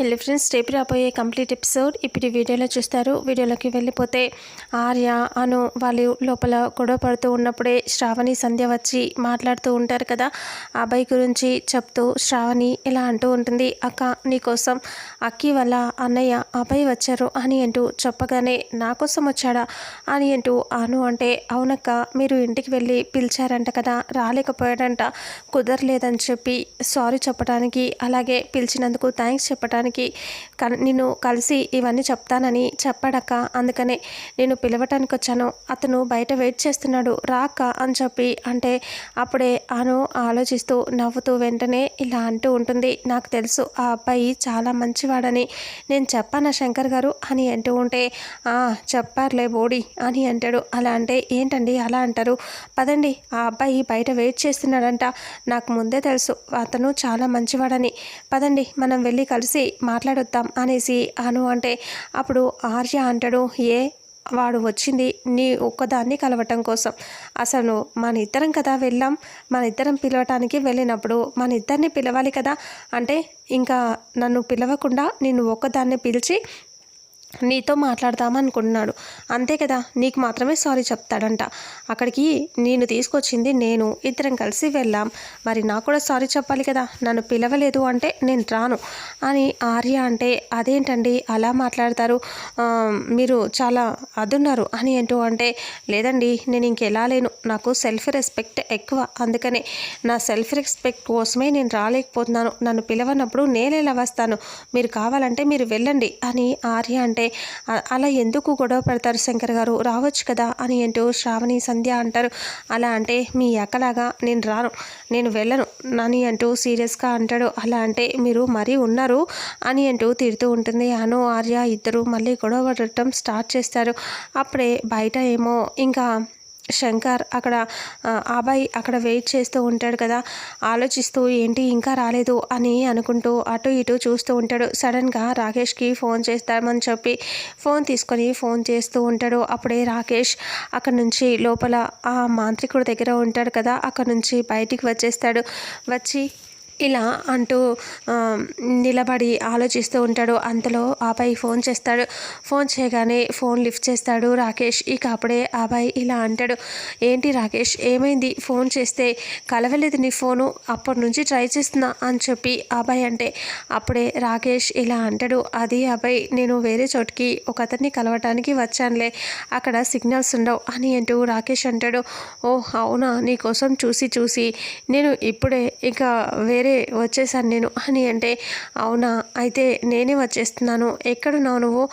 Hello friends రేపు రాబోయే complete episode ఇప్పుడు వీడియోలో చూస్తారు. వీడియోలోకి వెళ్ళిపోతే ఆర్య అను వాళ్ళు లోపల గొడవ పడుతూ ఉన్నప్పుడే శ్రావణి సంధ్య వచ్చి మాట్లాడుతూ ఉంటారు కదా. ఆ అబ్బాయి గురించి చెప్తూ శ్రావణి ఇలా అంటూ ఉంటుంది అక్క నీకోసం అక్కి వల్ల అన్నయ్య అబ్బాయి వచ్చారు అని అంటూ చెప్పగానే నా కోసం వచ్చాడా? అని అంటూ అను అంటే అవునక్క మీరు ఇంటికి వెళ్ళి పిలిచారంట కదా రాలేకపోయాడంట కుదరలేదని చెప్పి సారీ చెప్పడానికి అలాగే పిలిచినందుకు థ్యాంక్స్ చెప్పడానికి క నిన్ను కలిసి ఇవన్నీ చెప్తానని చెప్పాడక్క. అందుకనే నేను పిలవటానికి వచ్చాను. అతను బయట వెయిట్ చేస్తున్నాడు. రాక అని చెప్పి అంటే అప్పుడే అను ఆలోచిస్తూ నవ్వుతూ వెంటనే ఇలా అంటూ ఉంటుంది. నాకు తెలుసు ఆ అబ్బాయి చాలా మంచివాడని. నేను చెప్పానా శంకర్ గారు? అని అంటూ ఉంటే "ఆ, చెప్పారులే బోడి అని అంటాడు. అలా అంటే ఏంటండి అలా అంటారు? పదండి ఆ అబ్బాయి బయట వెయిట్ చేస్తున్నాడంట. నాకు ముందే తెలుసు అతను చాలా మంచివాడని. పదండి మనం వెళ్ళి కలిసి మాట్లాడొద్దాం అనేసి అను అంటే అప్పుడు ఆర్య అంటాడు ఏ వాడు వచ్చింది నీ ఒక్కదాన్ని కలవటం కోసం. అసలు మన ఇద్దరం కదా వెళ్ళాం. మన ఇద్దరం పిలవటానికి వెళ్ళినప్పుడు మన ఇద్దరిని పిలవాలి కదా. అంటే ఇంకా నన్ను పిలవకుండా నేను ఒక్కదాన్ని పిలిచి నీతో మాట్లాడదామనుకుంటున్నాడు. అంతే కదా నీకు మాత్రమే సారీ చెప్తాడంట. అక్కడికి నేను తీసుకొచ్చింది నేను ఇద్దరం కలిసి వెళ్ళాం. మరి నాకు కూడా సారీ చెప్పాలి కదా నన్ను పిలవలేదు అంటే నేను రాను. అని ఆర్య అంటే అదేంటండి అలా మాట్లాడతారు? మీరు చాలా అదున్నారు అని అంటూ అంటే లేదండి నేను ఇంకెలా లేను. నాకు సెల్ఫ్ రెస్పెక్ట్ ఎక్కువ. అందుకనే నా సెల్ఫ్ రెస్పెక్ట్ కోసమే నేను రాలేకపోతున్నాను. నన్ను పిలవనప్పుడు నేనేలా వస్తాను మీరు కావాలంటే మీరు వెళ్ళండి అని ఆర్య అంటే అంటే అలా ఎందుకు గొడవ పెడతారు శంకర్ గారు? రావచ్చు కదా అని అంటూ శ్రావణి సంధ్య అంటారు. అలా అంటే మీ అక్కలాగా నేను రాను. నేను వెళ్ళను అని అంటూ సీరియస్గా అంటాడు. అలా అంటే మీరు మరీ ఉన్నారు అని అంటూ తిడుతూ ఉంటుంది. అను ఆర్య ఇద్దరు మళ్ళీ గొడవ పడటం స్టార్ట్ చేస్తారు. అప్పుడే బయట ఏమో ఇంకా శంకర్ అక్కడ ఆ, అబ్బాయి అక్కడ వెయిట్ చేస్తూ ఉంటాడు కదా ఆలోచిస్తూ ఏంటి ఇంకా రాలేదు అని అనుకుంటూ అటు ఇటు చూస్తూ ఉంటాడు. సడన్గా రాకేష్కి ఫోన్ చేస్తామని చెప్పి ఫోన్ తీసుకొని ఫోన్ చేస్తూ ఉంటాడు. అప్పుడే రాకేష్ అక్కడ నుంచి లోపల ఆ మాంత్రికుడి దగ్గర ఉంటాడు కదా అక్కడ నుంచి బయటికి వచ్చేస్తాడు. వచ్చి ఇలా అంటూ నిలబడి ఆలోచిస్తూ ఉంటాడు. అంతలో ఆబాయి ఫోన్ చేస్తాడు. ఫోన్ చేయగానే ఫోన్ లిఫ్ట్ చేస్తాడు రాకేష్. ఇక అప్పుడే ఆబాయి ఇలా అంటాడు. ఏంటి రాకేష్ ఏమైంది? ఫోన్ చేస్తే కలవలేదు నీ ఫోను. అప్పటి నుంచి ట్రై చేస్తున్నా అని చెప్పి అబ్బాయి అంటే అప్పుడే రాకేష్ ఇలా అంటాడు. అది అబ్బాయి నేను వేరే చోటికి ఒక అతన్ని కలవటానికి వచ్చానులే. అక్కడ సిగ్నల్స్ ఉండవు అని అంటూ రాకేష్ అంటాడు. ఓ అవునా? నీకోసం చూసి చూసి నేను ఇప్పుడే ఇక వేరే వచ్చేసాను నేను. అని అంటే అవునా? అయితే నేనే వచ్చేస్తున్నాను. ఎక్కడున్నావు నువ్వు?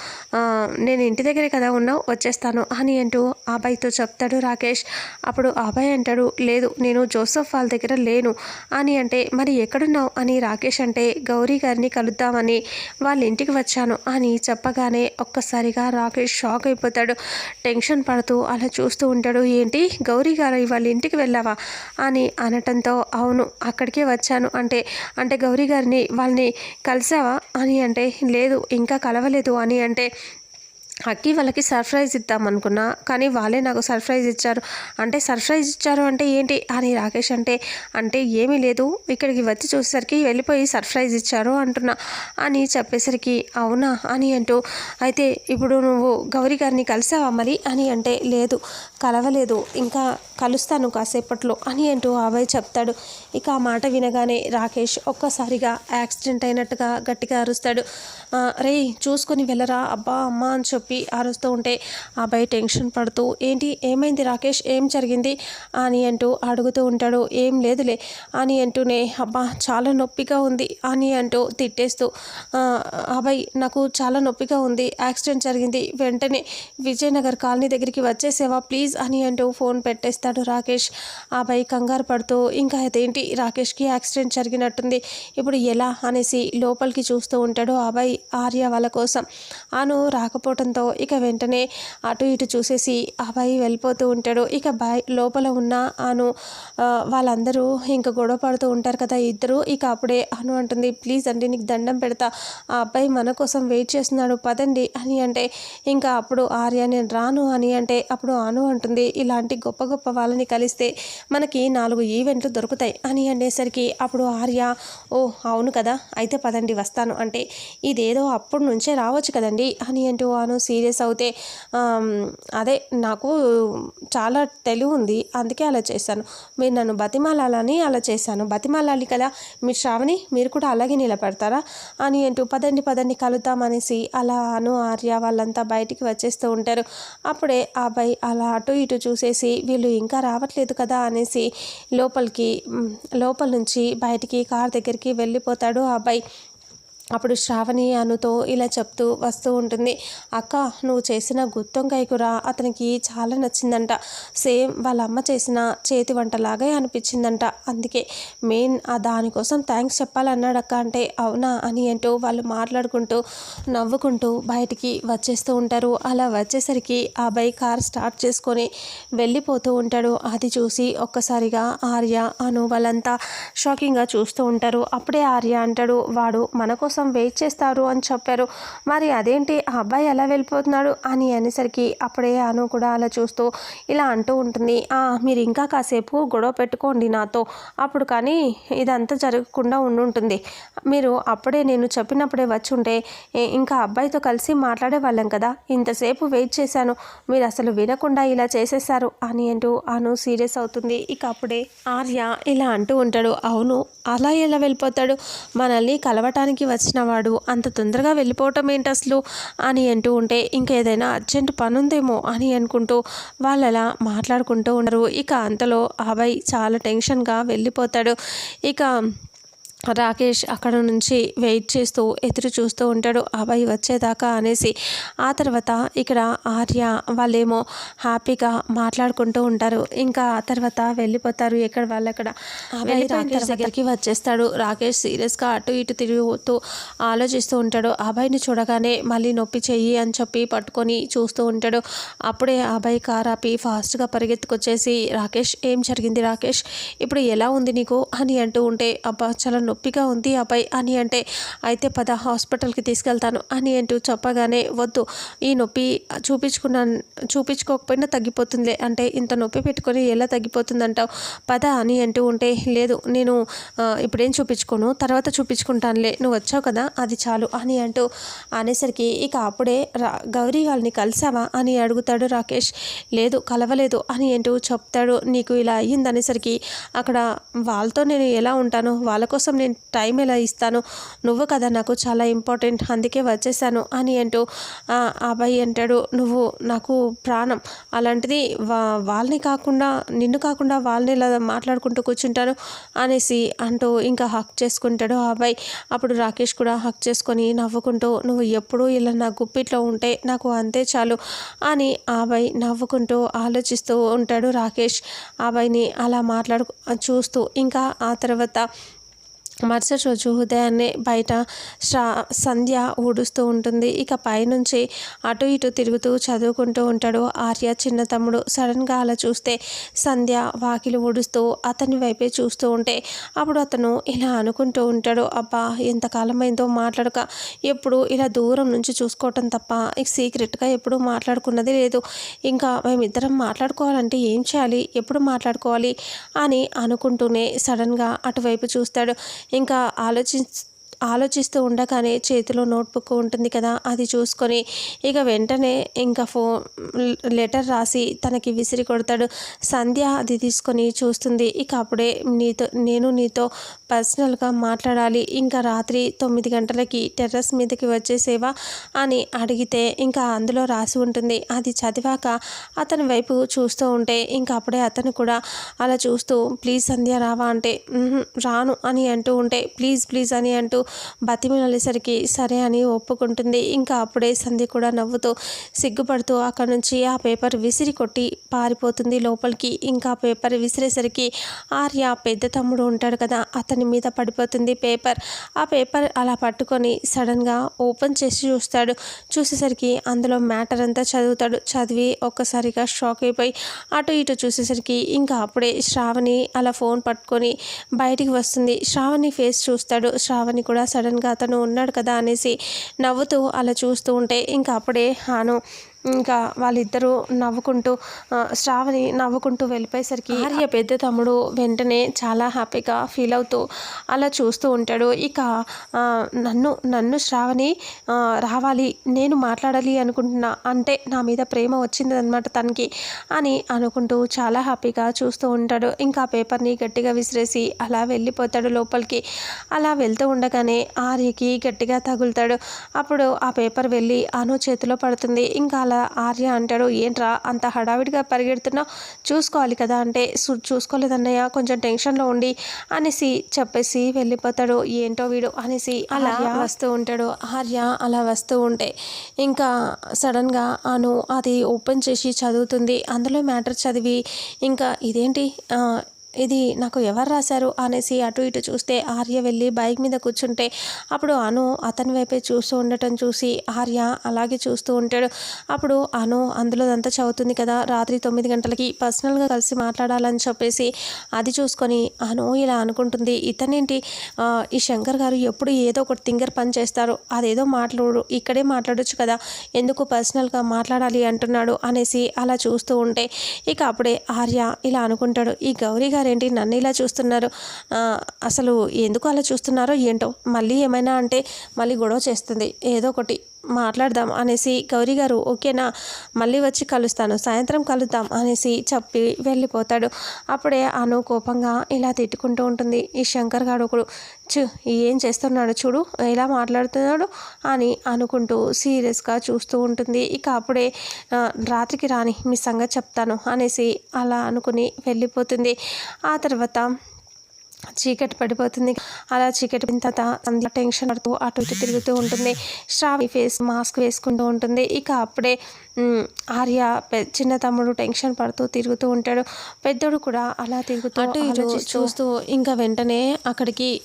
నేను ఇంటి దగ్గరే కదా ఉన్నావు వచ్చేస్తాను. అని అంటూ అబ్బాయితో చెప్తాడు రాకేష్. అప్పుడు అబ్బాయి అంటాడు లేదు నేను జోసఫ్ వాళ్ళ దగ్గర లేను. అని అంటే మరి ఎక్కడున్నావు? అని రాకేష్ అంటే గౌరీ గారిని కలుద్దామని వాళ్ళ ఇంటికి వచ్చాను. అని చెప్పగానే ఒక్కసారిగా రాకేష్ షాక్ అయిపోతాడు. టెన్షన్ పడుతూ అలా చూస్తూ ఉంటాడు. ఏంటి? గౌరీ గారు వాళ్ళ ఇంటికి వెళ్ళావా? అని అనటంతో అవును అక్కడికే వచ్చాను. అంటే అంటే అంటే గౌరీ గారిని వాళ్ళని కలిసావా? అని అంటే లేదు ఇంకా కలవలేదు అని అంటే అక్కి వాళ్ళకి సర్ప్రైజ్ ఇద్దాం అనుకున్నా కానీ వాళ్ళే నాకు సర్ప్రైజ్ ఇచ్చారు. అంటే సర్ప్రైజ్ ఇచ్చారు అంటే ఏంటి? అని రాకేష్ అంటే అంటే ఏమీ లేదు. ఇక్కడికి వచ్చి చూసేసరికి వెళ్ళిపోయి సర్ప్రైజ్ ఇచ్చారు అంటున్నా. అని చెప్పేసరికి అవునా? అని అంటూ అయితే ఇప్పుడు నువ్వు గౌరీ గారిని కలిసావా మరి? అని అంటే లేదు కలవలేదు. ఇంకా కలుస్తాను కాసేపట్లో. అని అంటూ అబ్బాయి చెప్తాడు. ఇక ఆ మాట వినగానే రాకేష్ ఒక్కసారిగా యాక్సిడెంట్ అయినట్టుగా గట్టిగా అరుస్తాడు. రే చూసుకొని వెళ్ళరా? అబ్బా అమ్మ అని చెప్పి అరుస్తూ ఉంటే ఆ అబ్బాయి టెన్షన్ పడుతూ ఏంటి ఏమైంది రాకేష్? ఏం జరిగింది? అని అంటూ అడుగుతూ ఉంటాడు. ఏం లేదులే అని అంటూనే అబ్బా చాలా నొప్పిగా ఉంది అని అంటూ తిట్టేస్తూ "ఆ, అబ్బాయి నాకు చాలా నొప్పిగా ఉంది యాక్సిడెంట్ జరిగింది వెంటనే విజయనగర్ కాలనీ దగ్గరికి వచ్చేసేవా ప్లీజ్? అని అంటూ ఫోన్ పెట్టేస్తాడు రాకేష్. ఆ అబ్బాయి కంగారు పడుతూ ఇంకా అదేంటి రాకేష్కి యాక్సిడెంట్ జరిగినట్టుంది ఇప్పుడు ఎలా? అనేసి లోపలికి చూస్తూ ఉంటాడు ఆ అబ్బాయి ఆర్య వాళ్ళ కోసం. అను రాకపోవడంతో చెప్పడంతో ఇక వెంటనే అటు ఇటు చూసేసి అబ్బాయి వెళ్ళిపోతూ ఉంటాడు. ఇక బాయ్ లోపల ఉన్న అను వాళ్ళందరూ ఇంకా గొడవ పడుతూ ఉంటారు కదా ఇద్దరు. ఇక అప్పుడే అను అంటుంది ప్లీజ్ అండి నీకు దండం పెడతా. ఆ అబ్బాయి మన కోసం వెయిట్ చేస్తున్నాడు పదండి అని అంటే ఇంకా అప్పుడు ఆర్య నేను రాను అని అంటే అప్పుడు అను అంటుంది ఇలాంటి గొప్ప గొప్ప వాళ్ళని కలిస్తే మనకి నాలుగు ఈవెంట్లు దొరుకుతాయి అని అనేసరికి అప్పుడు ఆర్య ఓ అవును కదా అయితే పదండి వస్తాను అంటే ఇదేదో అప్పుడు నుంచే రావచ్చు కదండి అని అంటూ అను సీరియస్ అవుతే అదే నాకు చాలా తెలివి ఉంది అందుకే అలా చేశాను. మీరు నన్ను బతిమాలాలని అలా చేశాను. బతిమాలాలి కదా. మీరు శ్రావణి మీరు కూడా అలాగే నిలబడతారా? అని అంటూ పదండి పదండి కలుద్దామనేసి అలా అను ఆర్య వాళ్ళంతా బయటికి వచ్చేస్తూ ఉంటారు. అప్పుడే ఆ అబ్బాయి అలా అటు ఇటు చూసేసి వీళ్ళు ఇంకా రావట్లేదు కదా అనేసి లోపలికి లోపల నుంచి బయటికి కార్ దగ్గరికి వెళ్ళిపోతాడు ఆ అబ్బాయి. అప్పుడు శ్రావణి అనుతో ఇలా చెప్తూ వస్తూ ఉంటుంది అక్క నువ్వు చేసిన గుత్తొంకాయ కూర అతనికి చాలా నచ్చిందంట. సేమ్ వాళ్ళ అమ్మ చేసిన చేతి వంటలాగే అనిపించిందంట. అందుకే మెయిన్ ఆ దానికోసం థ్యాంక్స్ చెప్పాలన్నాడు అక్క అంటే అవునా? అని అంటూ వాళ్ళు మాట్లాడుకుంటూ నవ్వుకుంటూ బయటికి వచ్చేస్తూ ఉంటారు. అలా వచ్చేసరికి ఆ బైక్ కార్ స్టార్ట్ చేసుకొని వెళ్ళిపోతూ ఉంటాడు. అది చూసి ఒక్కసారిగా ఆర్య అను వాళ్ళంతా షాకింగ్గా చూస్తూ ఉంటారు. అప్పుడే ఆర్య అంటాడు వాడు మన కోసం కోసం వెయిట్ చేస్తారు అని చెప్పారు. మరి అదేంటి? ఆ అబ్బాయి ఎలా వెళ్ళిపోతున్నాడు? అని అనేసరికి అప్పుడే అను కూడా అలా చూస్తూ ఇలా అంటూ ఉంటుంది. మీరు ఇంకా కాసేపు గొడవ పెట్టుకోండి నాతో. అప్పుడు కానీ ఇదంతా జరగకుండా ఉండుంటుంది. మీరు అప్పుడే నేను చెప్పినప్పుడే వచ్చి ఉంటే ఇంకా అబ్బాయితో కలిసి మాట్లాడే వాళ్ళం కదా. ఇంతసేపు వెయిట్ చేశాను. మీరు అసలు వినకుండా ఇలా చేసేసారు అని అంటూ అను సీరియస్ అవుతుంది. ఇక అప్పుడే ఆర్య ఇలా అంటూ ఉంటాడు. అవును అలా ఎలా వెళ్ళిపోతాడు? మనల్ని కలవటానికి వచ్చి వచ్చిన వాడు అంత తొందరగా వెళ్ళిపోవటం ఏంటి అసలు? అని అంటూ ఉంటే ఇంకేదైనా అర్జెంట్ పని ఉందేమో అని అనుకుంటూ వాళ్ళు అలా మాట్లాడుకుంటూ ఉండరు. ఇక అంతలో అబ్బాయి చాలా టెన్షన్గా వెళ్ళిపోతాడు. ఇక రాకేష్ అక్కడ నుంచి వెయిట్ చేస్తూ ఎదురు చూస్తూ ఉంటాడు. అబ్బాయి వచ్చేదాకా అనేసి ఆ తర్వాత ఇక్కడ ఆర్య వాళ్ళేమో హ్యాపీగా మాట్లాడుకుంటూ ఉంటారు. ఇంకా ఆ తర్వాత వెళ్ళిపోతారు ఎక్కడ వాళ్ళక్కడ. రాకేష్ దగ్గరికి వచ్చేస్తాడు. రాకేష్ సీరియస్గా అటు ఇటు తిరుగుతూ ఆలోచిస్తూ ఉంటాడు. అబ్బాయిని చూడగానే మళ్ళీ నొప్పి చెయ్యి అని చెప్పి పట్టుకొని చూస్తూ ఉంటాడు. అప్పుడే అబ్బాయి కారాపి ఫాస్ట్గా పరిగెత్తుకొచ్చేసి రాకేష్ ఏం జరిగింది రాకేష్? ఇప్పుడు ఎలా ఉంది నీకు? అని అంటూ ఉంటే అబ్బా చాలా నొప్పిగా ఉంది. అబ్బాయి అని అంటే అయితే పద హాస్పిటల్కి తీసుకెళ్తాను. అని అంటూ చెప్పగానే వద్దు ఈ నొప్పి చూపించుకున్నాను చూపించుకోకపోయినా తగ్గిపోతుందిలే. అంటే ఇంత నొప్పి పెట్టుకొని ఎలా తగ్గిపోతుందంటావు? పద అని అంటూ ఉంటే లేదు నేను ఇప్పుడేం చూపించుకోను. తర్వాత చూపించుకుంటానులే. నువ్వు వచ్చావు కదా అది చాలు. అని అంటూ అనేసరికి ఇక అప్పుడే రా గౌరీ వాళ్ళని కలిసావా అని అడుగుతాడు రాకేష్. లేదు కలవలేదు అని అంటూ చెప్తాడు. నీకు ఇలా అయ్యిందనేసరికి అక్కడ వాళ్ళతో నేను ఎలా ఉంటాను? వాళ్ళ కోసం నేను టైం ఎలా ఇస్తాను? నువ్వు కదా నాకు చాలా ఇంపార్టెంట్ అందుకే వచ్చేసాను అని అంటూ అబ్బాయి అంటాడు. నువ్వు నాకు ప్రాణం. అలాంటిది వా వాళ్ళని కాకుండా నిన్ను కాకుండా వాళ్ళని ఇలా మాట్లాడుకుంటూ కూర్చుంటాను అనేసి అంటూ ఇంకా హక్ చేసుకుంటాడు ఆ అబ్బాయి. అప్పుడు రాకేష్ కూడా హక్ చేసుకొని నవ్వుకుంటూ నువ్వు ఎప్పుడూ ఇలా నా గుప్పిట్లో ఉంటే నాకు అంతే చాలు అని ఆ అబ్బాయి నవ్వుకుంటూ ఆలోచిస్తూ ఉంటాడు రాకేష్. ఆ అబ్బాయిని అలా మాట్లాడు చూస్తూ ఇంకా ఆ తర్వాత మరుసటి రోజు ఉదయాన్నే బయట శ్రా సంధ్య ఊడుస్తూ ఉంటుంది. ఇక పైనుంచి అటు ఇటు తిరుగుతూ చదువుకుంటూ ఉంటాడు ఆర్య. చిన్న తమ్ముడు సడన్గా అలా చూస్తే సంధ్య వాకిలు ఊడుస్తూ అతని వైపే చూస్తూ ఉంటే అప్పుడు అతను ఇలా అనుకుంటూ ఉంటాడు. అబ్బా ఎంతకాలమైందో మాట్లాడక ఎప్పుడు ఇలా దూరం నుంచి చూసుకోవటం తప్ప సీక్రెట్గా ఎప్పుడు మాట్లాడుకున్నది లేదు. ఇంకా మేమిద్దరం మాట్లాడుకోవాలంటే ఏం చేయాలి? ఎప్పుడు మాట్లాడుకోవాలి? అని అనుకుంటూనే సడన్గా అటువైపు చూస్తాడు. ఇంకా ఆలోచి ఆలోచిస్తూ ఉండగానే చేతిలో నోట్బుక్ ఉంటుంది కదా అది చూసుకొని ఇక వెంటనే ఇంకా ఫో లెటర్ రాసి తనకి విసిరి కొడతాడు. సంధ్య అది తీసుకొని చూస్తుంది. ఇక అప్పుడే నీతో నేను నీతో పర్సనల్గా మాట్లాడాలి. ఇంకా రాత్రి తొమ్మిది గంటలకి టెర్రస్ మీదకి వచ్చేసేవా అని అడిగితే ఇంకా అందులో రాసి ఉంటుంది. అది చదివాక అతని వైపు చూస్తూ ఉంటే ఇంకా అప్పుడే అతను కూడా అలా చూస్తూ ప్లీజ్ సంధ్య రావా అంటే రాను అని అంటూ ఉంటే ప్లీజ్ ప్లీజ్ అని అంటూ బతిమినలేసరికి సరే అని ఒప్పుకుంటుంది. ఇంకా అప్పుడే సంధ్య కూడా నవ్వుతూ సిగ్గుపడుతూ అక్కడ నుంచి ఆ పేపర్ విసిరి కొట్టి పారిపోతుంది లోపలికి. ఇంకా పేపర్ విసిరేసరికి ఆర్య పెద్ద తమ్ముడు ఉంటాడు కదా అతని మీద పడిపోతుంది పేపర్. ఆ పేపర్ అలా పట్టుకొని సడన్గా ఓపెన్ చేసి చూస్తాడు. చూసేసరికి అందులో మ్యాటర్ అంతా చదువుతాడు. చదివి ఒక్కసారిగా షాక్ అయిపోయి అటు ఇటు చూసేసరికి ఇంకా అప్పుడే శ్రావణి అలా ఫోన్ పట్టుకొని బయటికి వస్తుంది. శ్రావణి ఫేస్ చూస్తాడు. శ్రావణి కూడా సడన్గా అతను ఉన్నాడు కదా అనేసి నవ్వుతూ అలా చూస్తూ ఉంటే ఇంకా అప్పుడే హాను ఇంకా వాళ్ళిద్దరూ నవ్వుకుంటూ శ్రావణి నవ్వుకుంటూ వెళ్ళిపోయేసరికి ఆర్య పెద్ద తమ్ముడు వెంటనే చాలా హ్యాపీగా ఫీల్ అవుతూ అలా చూస్తూ ఉంటాడు. ఇక నన్ను నన్ను శ్రావణి రావాలి నేను మాట్లాడాలి అనుకుంటున్నా అంటే నా మీద ప్రేమ వచ్చింది అనమాట తనకి అని అనుకుంటూ చాలా హ్యాపీగా చూస్తూ ఉంటాడు. ఇంకా పేపర్ని గట్టిగా విసిరేసి అలా వెళ్ళిపోతాడు లోపలికి. అలా వెళ్తూ ఉండగానే ఆర్యకి గట్టిగా తగులుతాడు. అప్పుడు ఆ పేపర్ వెళ్ళి అను చేతిలో పడుతుంది. ఇంకా అలా ఆర్య అంటాడు ఏంట్రా అంత హడావిడిగా పరిగెడుతున్నావు చూసుకోవాలి కదా అంటే చూసుకోలేదన్నయ్య కొంచెం టెన్షన్లో ఉండి అనేసి చెప్పేసి వెళ్ళిపోతాడు. ఏంటో వీడు అనేసి అలా వస్తూ ఉంటాడు. ఆర్య అలా వస్తూ ఉంటే ఇంకా సడన్గా అను అది ఓపెన్ చేసి చదువుతుంది. అందులో మ్యాటర్ చదివి ఇంకా ఇదేంటి? ఇది నాకు ఎవరు రాశారు అనేసి అటు ఇటు చూస్తే ఆర్య వెళ్ళి బైక్ మీద కూర్చుంటే అప్పుడు అను అతని వైపే చూస్తూ ఉండటం చూసి ఆర్య అలాగే చూస్తూ ఉంటాడు. అప్పుడు అను అందులో అంతా చదువుతుంది కదా రాత్రి తొమ్మిది గంటలకి పర్సనల్గా కలిసి మాట్లాడాలని చెప్పేసి అది చూసుకొని అను ఇలా అనుకుంటుంది. ఇతనేంటి? ఈ శంకర్ గారు ఎప్పుడు ఏదో ఒకటి తింగర్ పని చేస్తారు అదేదో మాట్లాడు ఇక్కడే మాట్లాడొచ్చు కదా ఎందుకు పర్సనల్గా మాట్లాడాలి అంటున్నాడు అనేసి అలా చూస్తూ ఉంటే ఇక అప్పుడే ఆర్య ఇలా అనుకుంటాడు. ఈ గౌరీ గారు ఏంటి నన్ను ఇలా చూస్తున్నారు అసలు ఎందుకు అలా చూస్తున్నారో ఏంటో మళ్ళీ ఏమైనా అంటే మళ్ళీ గొడవ చేస్తుంది. ఏదో ఒకటి. మాట్లాడదాం అనేసి గౌరీ గారు ఓకేనా మళ్ళీ వచ్చి కలుస్తాను సాయంత్రం కలుద్దాం అనేసి చెప్పి వెళ్ళిపోతాడు. అప్పుడే అను కోపంగా ఇలా తిట్టుకుంటూ ఉంటుంది. ఈ శంకర్ గారు ఒకడు చు ఏం చేస్తున్నాడు చూడు ఎలా మాట్లాడుతున్నాడు అని అనుకుంటూ సీరియస్గా చూస్తూ ఉంటుంది. ఇక అప్పుడే రాత్రికి రాని మీ సంగతి చెప్తాను అనేసి అలా అనుకుని వెళ్ళిపోతుంది. ఆ తర్వాత చీకటి పడిపోతుంది. అలా చీకటి తర్వాత టెన్షన్ పడుతూ అటు ఇటు తిరుగుతూ ఉంటుంది. శ్రావి ఫేస్ మాస్క్ వేసుకుంటూ ఉంటుంది. ఇక అప్పుడే ఆర్య చిన్న తమ్ముడు టెన్షన్ పడుతూ తిరుగుతూ ఉంటాడు. పెద్దోడు కూడా అలా తిరుగుతూ అటు ఇటు చూస్తూ ఇంకా వెంటనే అక్కడికి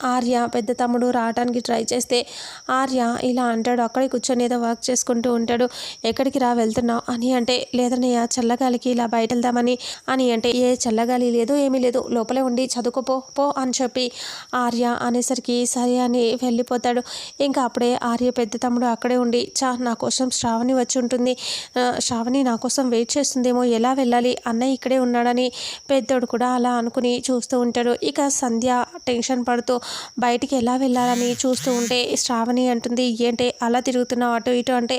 ఆర్య పెద్ద తమ్ముడు రావడానికి ట్రై చేస్తే ఆర్య ఇలా అంటాడు అక్కడే కూర్చొని ఏదో వర్క్ చేసుకుంటూ ఉంటాడు. ఎక్కడికి రా వెళ్తున్నావు? అని అంటే లేదన్నయ్య చల్లగాలికి ఇలా బయట వెళ్దామని అని అంటే ఏ చల్లగాలి లేదు ఏమీ లేదు లోపలే ఉండి చదువుకోపో పో అని చెప్పి ఆర్య అనేసరికి సరే అని వెళ్ళిపోతాడు. ఇంకా అప్పుడే ఆర్య పెద్ద తమ్ముడు అక్కడే ఉండి చా నా కోసం శ్రావణి వచ్చి ఉంటుంది. శ్రావణి నా కోసం వెయిట్ చేస్తుందేమో ఎలా వెళ్ళాలి? అన్నయ్య ఇక్కడే ఉన్నాడని పెద్దోడు కూడా అలా అనుకుని చూస్తూ ఉంటాడు. ఇక సంధ్య టెన్షన్ పడుతూ బయటికి ఎలా వెళ్ళాలని చూస్తూ ఉంటే శ్రావణి అంటుంది ఏంటి అలా తిరుగుతున్నావు అటు ఇటు అంటే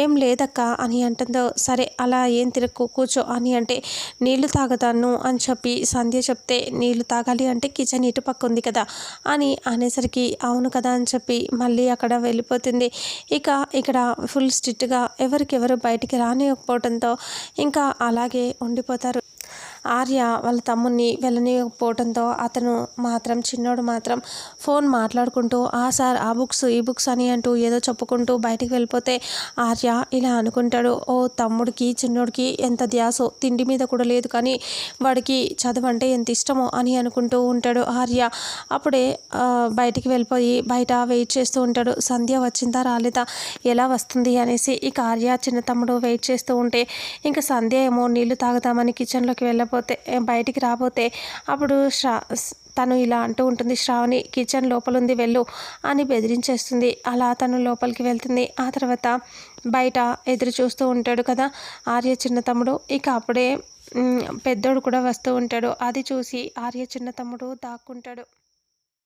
ఏం లేదక్క అని అంటుందో సరే అలా ఏం తిరగకు కూర్చో అని అంటే నీళ్ళు తాగుతాను అని చెప్పి సంధ్య చెప్తే నీళ్ళు తాగాలి అంటే కిచెన్ ఇటు పక్క ఉంది కదా అని అనేసరికి అవును కదా అని చెప్పి మళ్ళీ అక్కడ వెళ్ళిపోతుంది. ఇక ఇక్కడ ఫుల్ స్ట్రిక్ట్గా ఎవరికెవరు బయటికి రానివ్వకపోవడంతో ఇంకా అలాగే ఉండిపోతారు. ఆర్య వాళ్ళ తమ్ముడిని వెళ్ళనివ్వకపోవడంతో అతను మాత్రం చిన్నోడు మాత్రం ఫోన్ మాట్లాడుకుంటూ ఆ సార్ ఆ బుక్స్ ఈ బుక్స్ అని అంటూ ఏదో చెప్పుకుంటూ బయటికి వెళ్ళిపోతే ఆర్య ఇలా అనుకుంటాడు ఓ తమ్ముడికి చిన్నోడికి ఎంత ధ్యాసో తిండి మీద కూడా లేదు కానీ వాడికి చదువు అంటే ఎంత ఇష్టమో అని అనుకుంటూ ఉంటాడు ఆర్య. అప్పుడే బయటికి వెళ్ళిపోయి బయట వెయిట్ చేస్తూ ఉంటాడు సంధ్య వచ్చిందా రాలేదా ఎలా వస్తుంది అనేసి. ఇక ఆర్య చిన్న తమ్ముడు వెయిట్ చేస్తూ ఉంటే ఇంకా సంధ్య ఏమో నీళ్ళు తాగుతామని కిచెన్లోకి వెళ్ళ రాకపోతే బయటికి రాబోతే అప్పుడు శ్రా తను ఇలా అంటూ ఉంటుంది శ్రావణి కిచెన్ లోపల ఉంది వెళ్ళు అని బెదిరించేస్తుంది. అలా తను లోపలికి వెళ్తుంది. ఆ తర్వాత బయట ఎదురు చూస్తూ ఉంటాడు కదా ఆర్య చిన్న తమ్ముడు. ఇక అప్పుడే పెద్దోడు కూడా వస్తూ ఉంటాడు. అది చూసి ఆర్య చిన్న తమ్ముడు దాక్కుంటాడు.